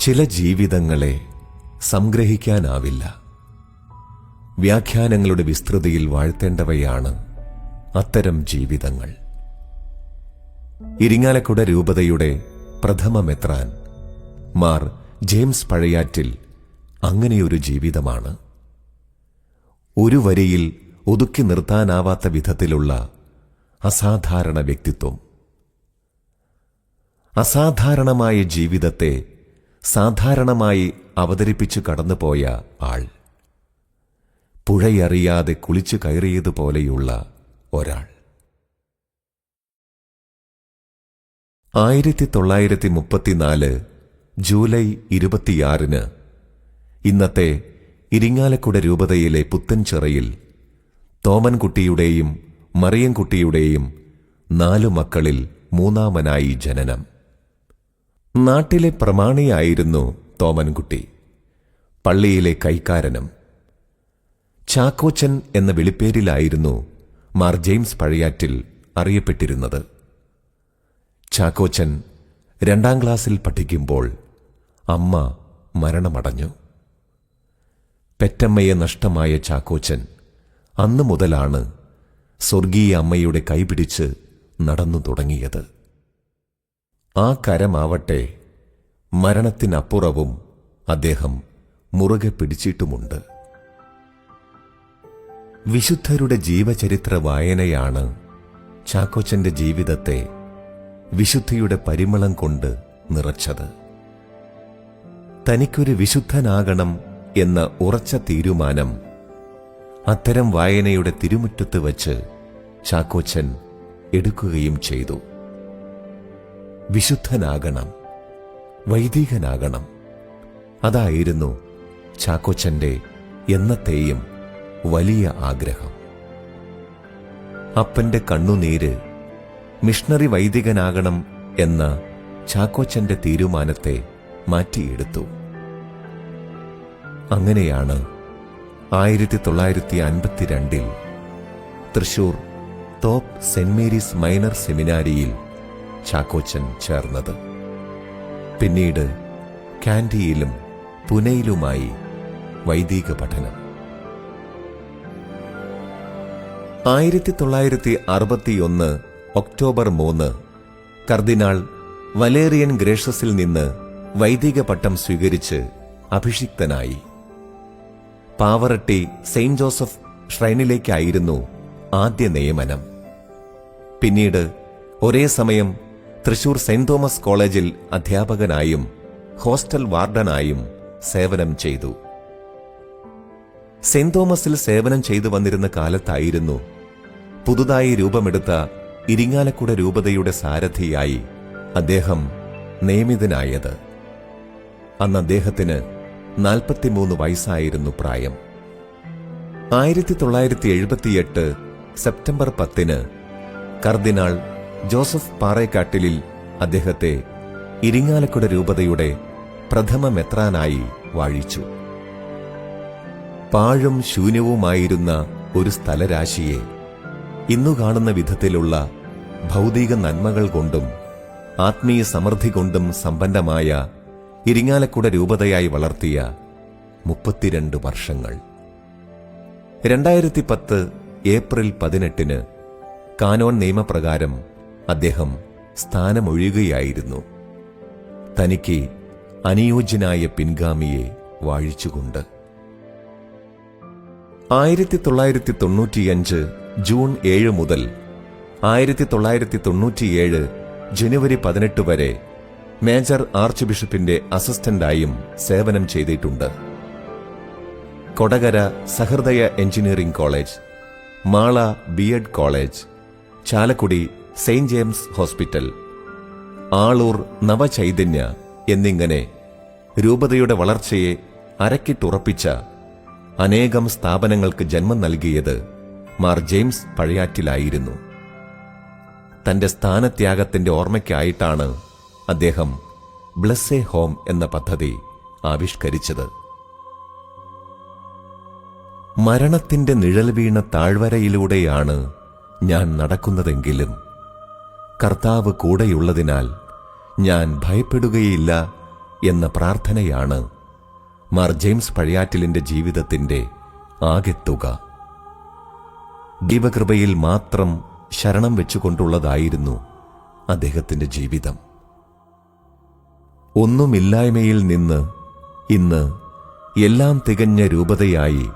ചില ജീവിതങ്ങളെ സംഗ്രഹിക്കാനാവില്ല. വ്യാഖ്യാനങ്ങളുടെ വിസ്തൃതിയിൽ വാഴ്ത്തേണ്ടവയാണ് അത്തരം ജീവിതങ്ങൾ. ഇരിങ്ങാലക്കുട രൂപതയുടെ പ്രഥമ മെത്രാൻ മാർ ജെയിംസ് പഴയാറ്റിൽ അങ്ങനെയൊരു ജീവിതമാണ്. ഒരു വരിയിൽ ഒതുക്കി നിർത്താനാവാത്ത വിധത്തിലുള്ള അസാധാരണ വ്യക്തിത്വം. അസാധാരണമായ ജീവിതത്തെ സാധാരണമായി അവതരിപ്പിച്ചു കടന്നുപോയ ആൾ. പുഴയറിയാതെ കുളിച്ചു കയറിയതുപോലെയുള്ള ഒരാൾ. ആയിരത്തി തൊള്ളായിരത്തി മുപ്പത്തിനാല് ജൂലൈ ഇരുപത്തിയാറിന് ഇന്നത്തെ ഇരിങ്ങാലക്കുട രൂപതയിലെ പുത്തൻചിറയിൽ തോമൻകുട്ടിയുടെയും മറിയൻകുട്ടിയുടെയും നാലു മക്കളിൽ മൂന്നാമനായി ജനനം. നാട്ടിലെ പ്രമാണിയായിരുന്നു തോമൻകുട്ടി. പള്ളിയിലെ കൈക്കാരനും. ചാക്കോച്ചൻ എന്ന വിളിപ്പേരിലായിരുന്നു മാർ ജെയിംസ് പഴയാറ്റിൽ അറിയപ്പെട്ടിരുന്നത്. ചാക്കോച്ചൻ രണ്ടാം ക്ലാസ്സിൽ പഠിക്കുമ്പോൾ അമ്മ മരണമടഞ്ഞു. പെറ്റമ്മയെ നഷ്ടമായ ചാക്കോച്ചൻ അന്നു മുതലാണ് സ്വർഗീയ അമ്മയുടെ കൈപിടിച്ച് നടന്നു തുടങ്ങിയത്. ആ കരമാവട്ടെ മരണത്തിനപ്പുറവും അദ്ദേഹം മുറുകെ പിടിച്ചിട്ടുമുണ്ട്. വിശുദ്ധരുടെ ജീവചരിത്ര വായനയാണ് ചാക്കോച്ചന്റെ ജീവിതത്തെ വിശുദ്ധിയുടെ പരിമളം കൊണ്ട് നിറച്ചത്. തനിക്കൊരു വിശുദ്ധനാകണം എന്ന ഉറച്ച തീരുമാനം അത്തരം വായനയുടെ തിരുമുറ്റത്ത് വച്ച് ചാക്കോച്ചൻ എടുക്കുകയും ചെയ്തു. വിശുദ്ധനാകണം വൈദികനാകണം. അതായിരുന്നു ചാക്കോച്ചന്റെ എന്നത്തെയും വലിയ ആഗ്രഹം. അപ്പന്റെ കണ്ണുനീര് മിഷണറി വൈദികനാകണം എന്ന ചാക്കോച്ചന്റെ തീരുമാനത്തെ മാറ്റിയെടുത്തു. അങ്ങനെയാണ് ആയിരത്തി തൊള്ളായിരത്തി അൻപത്തിരണ്ടിൽ Thrissur Thope saint Mary's minor സെമിനാരിയിൽ ചാക്കോച്ചൻ ചേർന്നത്. പിന്നീട് കാൻഡിയിലും പുനെയിലുമായി വൈദിക പഠനം. ആയിരത്തി തൊള്ളായിരത്തി അറുപത്തിയൊന്ന് ഒക്ടോബർ മൂന്ന് കർദിനാൾ വലേറിയൻ ഗ്രേഷസിൽ നിന്ന് വൈദിക പട്ടം സ്വീകരിച്ച് അഭിഷിക്തനായി. പാവറട്ടി സെയിന്റ് ജോസഫ് ഷ്രൈനിലേക്കായിരുന്നു ആദ്യ നിയമനം. പിന്നീട് ഒരേ സമയം തൃശൂർ സെന്റ് തോമസ് കോളേജിൽ അധ്യാപകനായും ഹോസ്റ്റൽ വാർഡനായും സേവനം ചെയ്തു. സെന്റ് തോമസിൽ സേവനം ചെയ്തു വന്നിരുന്ന കാലത്തായിരുന്നു പുതുതായി രൂപമെടുത്ത ഇരിങ്ങാലക്കുട രൂപതയുടെ സാരഥിയായി അദ്ദേഹം നിയമിതനായത്. അന്ന് അദ്ദേഹത്തിന് നാൽപ്പത്തിമൂന്ന് വയസ്സായിരുന്നു പ്രായം. ആയിരത്തി തൊള്ളായിരത്തി എഴുപത്തിയെട്ട് സെപ്റ്റംബർ പത്തിന് കർദിനാൾ ജോസഫ് പാറേക്കാട്ടിലിൽ അദ്ദേഹത്തെ ഇരിങ്ങാലക്കുട രൂപതയുടെ പ്രഥമ മെത്രാനായി വാഴിച്ചു. പാഴും ശൂന്യവുമായിരുന്ന ഒരു സ്ഥലരാശിയെ ഇന്നു കാണുന്ന വിധത്തിലുള്ള ഭൗതിക നന്മകൾ കൊണ്ടും ആത്മീയ സമൃദ്ധി കൊണ്ടും സമ്പന്നമായ ഇരിങ്ങാലക്കുട രൂപതയായി വളർത്തിയ മുപ്പത്തിരണ്ട് വർഷങ്ങൾ. രണ്ടായിരത്തി പത്ത് ഏപ്രിൽ പതിനെട്ടിന് കാനോൺ നിയമപ്രകാരം അദ്ദേഹം സ്ഥാനമൊഴിയുകയായിരുന്നു. തനിക്ക് അനുയോജ്യനായ പിൻഗാമിയെ വാഴിച്ചുകൊണ്ട്. ആയിരത്തി തൊള്ളായിരത്തി തൊണ്ണൂറ്റിയഞ്ച് ജൂൺ ഏഴ് മുതൽ ആയിരത്തി തൊള്ളായിരത്തി തൊണ്ണൂറ്റിയേഴ് ജനുവരി പതിനെട്ട് വരെ മേജർ ആർച്ച് ബിഷപ്പിന്റെ അസിസ്റ്റന്റായും സേവനം ചെയ്തിട്ടുണ്ട്. Kodakara Sahrdaya engineering college Mala B Ed college Chalakudy saint James hospital Aloor Navachaithanya എന്നിങ്ങനെ രൂപതയുടെ വളർച്ചയെ അരക്കിട്ടുറപ്പിച്ച അനേകം സ്ഥാപനങ്ങൾക്ക് ജന്മം നൽകിയത് മാർ ജെയിംസ് പഴയാറ്റിലായിരുന്നു. തന്റെ സ്ഥാനത്യാഗത്തിന്റെ ഓർമ്മയ്ക്കായിട്ടാണ് അദ്ദേഹം ബ്ലസ് എ ഹോം എന്ന പദ്ധതി ആവിഷ്കരിച്ചത്. മരണത്തിന്റെ നിഴൽ വീണ താഴ്വരയിലൂടെയാണ് ഞാൻ നടക്കുന്നതെങ്കിലും കർത്താവ് കൂടെയുള്ളതിനാൽ ഞാൻ ഭയപ്പെടുകയില്ല എന്ന പ്രാർത്ഥനയാണ് മാർ ജെയിംസ് പഴയാറ്റിലിന്റെ ജീവിതത്തിന്റെ ആകെത്തുക ദൈവകൃപയിൽ മാത്രം ശരണം വെച്ചുകൊണ്ടുള്ളതായിരുന്നു അദ്ദേഹത്തിന്റെ ജീവിതം. ഒന്നുമില്ലായ്മയിൽ നിന്ന് ഇന്ന് എല്ലാം തികഞ്ഞ രൂപതയായി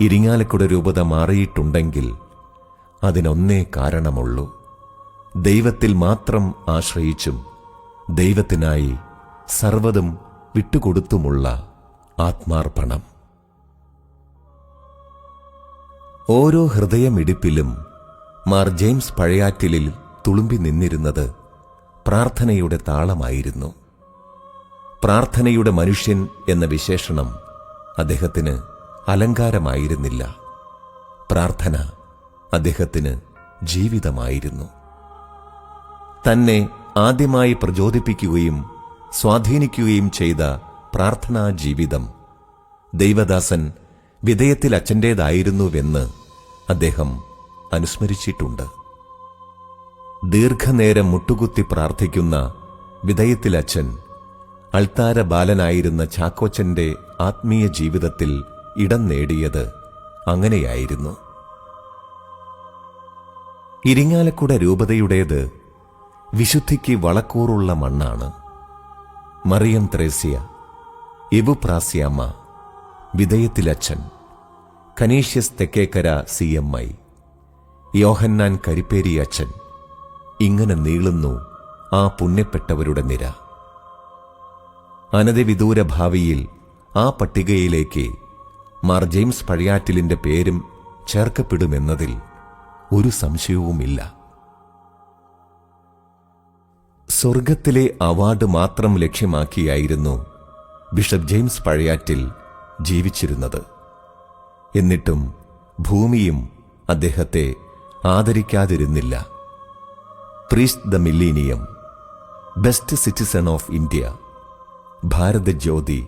ഇരിങ്ങാലക്കുട രൂപത മാറിയിട്ടുണ്ടെങ്കിൽ അതിനൊന്നേ കാരണമുള്ളൂ. ദൈവത്തിൽ മാത്രം ആശ്രയിച്ചും ദൈവത്തിനായി സർവതും വിട്ടുകൊടുത്തുമുള്ള ആത്മാർപ്പണം. ഓരോ ഹൃദയമിടിപ്പിലും മാർ ജെയിംസ് പഴയാറ്റിലിൽ തുളുമ്പി നിന്നിരുന്നത് പ്രാർത്ഥനയുടെ താളമായിരുന്നു. പ്രാർത്ഥനയുടെ മനുഷ്യൻ എന്ന വിശേഷണം അദ്ദേഹത്തിന് അലങ്കാരമായിരുന്നില്ല. പ്രാർത്ഥന അദ്ദേഹത്തിന് ജീവിതമായിരുന്നു. തന്നെ ആദ്യമായി പ്രചോദിപ്പിക്കുകയും സ്വാധീനിക്കുകയും ചെയ്ത പ്രാർത്ഥനാ ജീവിതം. ദൈവദാസൻ വിധേയത്തിൽ അച്ഛന്റേതായിരുന്നുവെന്ന് അദ്ദേഹം അനുസ്മരിച്ചിട്ടുണ്ട്. ദീർഘനേരം മുട്ടുകുത്തി പ്രാർത്ഥിക്കുന്ന വിധേയത്തിൽ അച്ഛൻ അൾത്താര ബാലനായിരുന്ന ചാക്കോച്ചന്റെ ആത്മീയ ജീവിതത്തിൽ ഇടം നേടിയത് അങ്ങനെയായിരുന്നു. ഇരിങ്ങാലക്കുട രൂപതയുടേത് വിശുദ്ധിക്ക് വളക്കൂറുള്ള മണ്ണാണ്. Mariam Thresia Euphrasiamma വിധേയത്തിലച്ഛൻ Canisius Thekkekara C M I Yohannan Karipperi അച്ഛൻ ഇങ്ങനെ നീളുന്നു ആ പുണ്യപ്പെട്ടവരുടെ നിര. അനധിവിദൂര ഭാവിയിൽ ആ പട്ടികയിലേക്ക് മാർ ജെയിംസ് പഴയാറ്റിലിന്റെ പേരും ചേർക്കപ്പെടുമെന്നതിൽ ഒരു സംശയവുമില്ല. സ്വർഗത്തിലെ അവാർഡ് മാത്രം ലക്ഷ്യമാക്കിയായിരുന്നു ബിഷപ്പ് ജെയിംസ് പഴയാറ്റിൽ ജീവിച്ചിരുന്നത്. എന്നിട്ടും ഭൂമിയും അദ്ദേഹത്തെ ആദരിക്കാതിരുന്നില്ല. പ്രീസ് the millennium best citizen of India Bharat Jyoti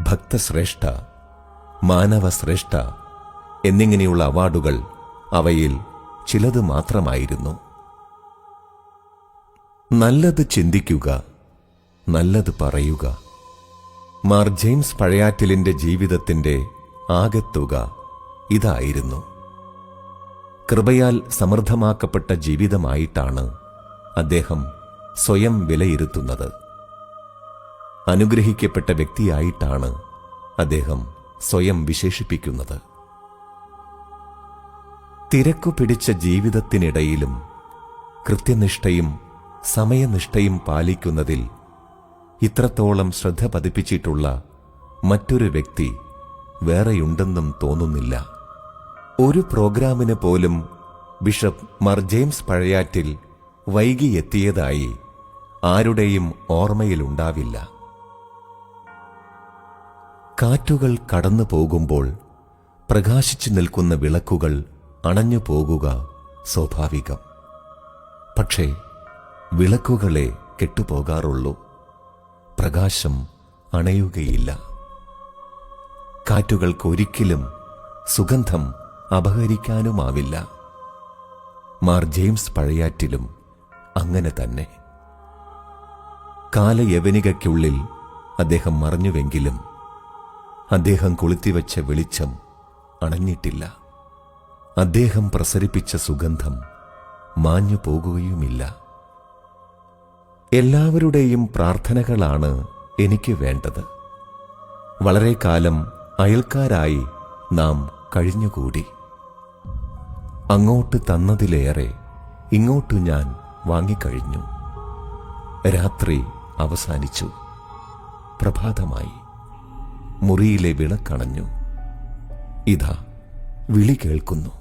Bhaktashreshtha Manavashreshtha എന്നിങ്ങനെയുള്ള അവാർഡുകൾ അവയിൽ ചിലത് മാത്രമായിരുന്നു. നല്ലത് ചിന്തിക്കുക നല്ലത് പറയുക. മാർ ജെയിംസ് പഴയാറ്റിലിന്റെ ജീവിതത്തിന്റെ ആകെത്തുക ഇതായിരുന്നു. കൃപയാൽ സമൃദ്ധമാക്കപ്പെട്ട ജീവിതമായിട്ടാണ് അദ്ദേഹം സ്വയം വിലയിരുത്തുന്നത്. അനുഗ്രഹിക്കപ്പെട്ട വ്യക്തിയായിട്ടാണ് അദ്ദേഹം സ്വയം വിശേഷിപ്പിക്കുന്നത്. തിരക്കു പിടിച്ച ജീവിതത്തിനിടയിലും കൃത്യനിഷ്ഠയും സമയനിഷ്ഠയും പാലിക്കുന്നതിൽ ഇത്രത്തോളം ശ്രദ്ധ പതിപ്പിച്ചിട്ടുള്ള മറ്റൊരു വ്യക്തി വേറെയുണ്ടെന്നും തോന്നുന്നില്ല. ഒരു പ്രോഗ്രാമിന് പോലും ബിഷപ്പ് മർ ജെയിംസ് പഴയാറ്റിൽ വൈകി എത്തിയതായി ആരുടെയും ഓർമ്മയിലുണ്ടാവില്ല. കാറ്റുകൾ കടന്നു പോകുമ്പോൾ പ്രകാശിച്ചു നിൽക്കുന്ന വിളക്കുകൾ അണഞ്ഞു പോകുക സ്വാഭാവികം. പക്ഷേ വിളക്കുകളെ കെട്ടുപോകാറുള്ളൂ. പ്രകാശം അണയുകയില്ല. കാറ്റുകൾക്കൊരിക്കലും സുഗന്ധം അപഹരിക്കാനുമാവില്ല. മാർ ജെയിംസ് പഴയാറ്റിലും അങ്ങനെ തന്നെ. കാലയവനികയ്ക്കുള്ളിൽ അദ്ദേഹം മറഞ്ഞുവെങ്കിലും അദ്ദേഹം കൊളുത്തിവെച്ച വെളിച്ചം അണഞ്ഞിട്ടില്ല. അദ്ദേഹം പ്രസരിപ്പിച്ച സുഗന്ധം മാഞ്ഞു പോകുകയുമില്ല എല്ലാവരുടെയും പ്രാർത്ഥനകളാണ് എനിക്ക് വേണ്ടത്. വളരെ കാലം അയൽക്കാരായി നാം കഴിഞ്ഞുകൂടി. അങ്ങോട്ട് തന്നതിലേറെ ഇങ്ങോട്ട് ഞാൻ വാങ്ങിക്കഴിഞ്ഞു. രാത്രി അവസാനിച്ചു. പ്രഭാതമായി മുറിയിലെ വിളക്കണഞ്ഞു. ഇതാ വിളി കേൾക്കുന്നു.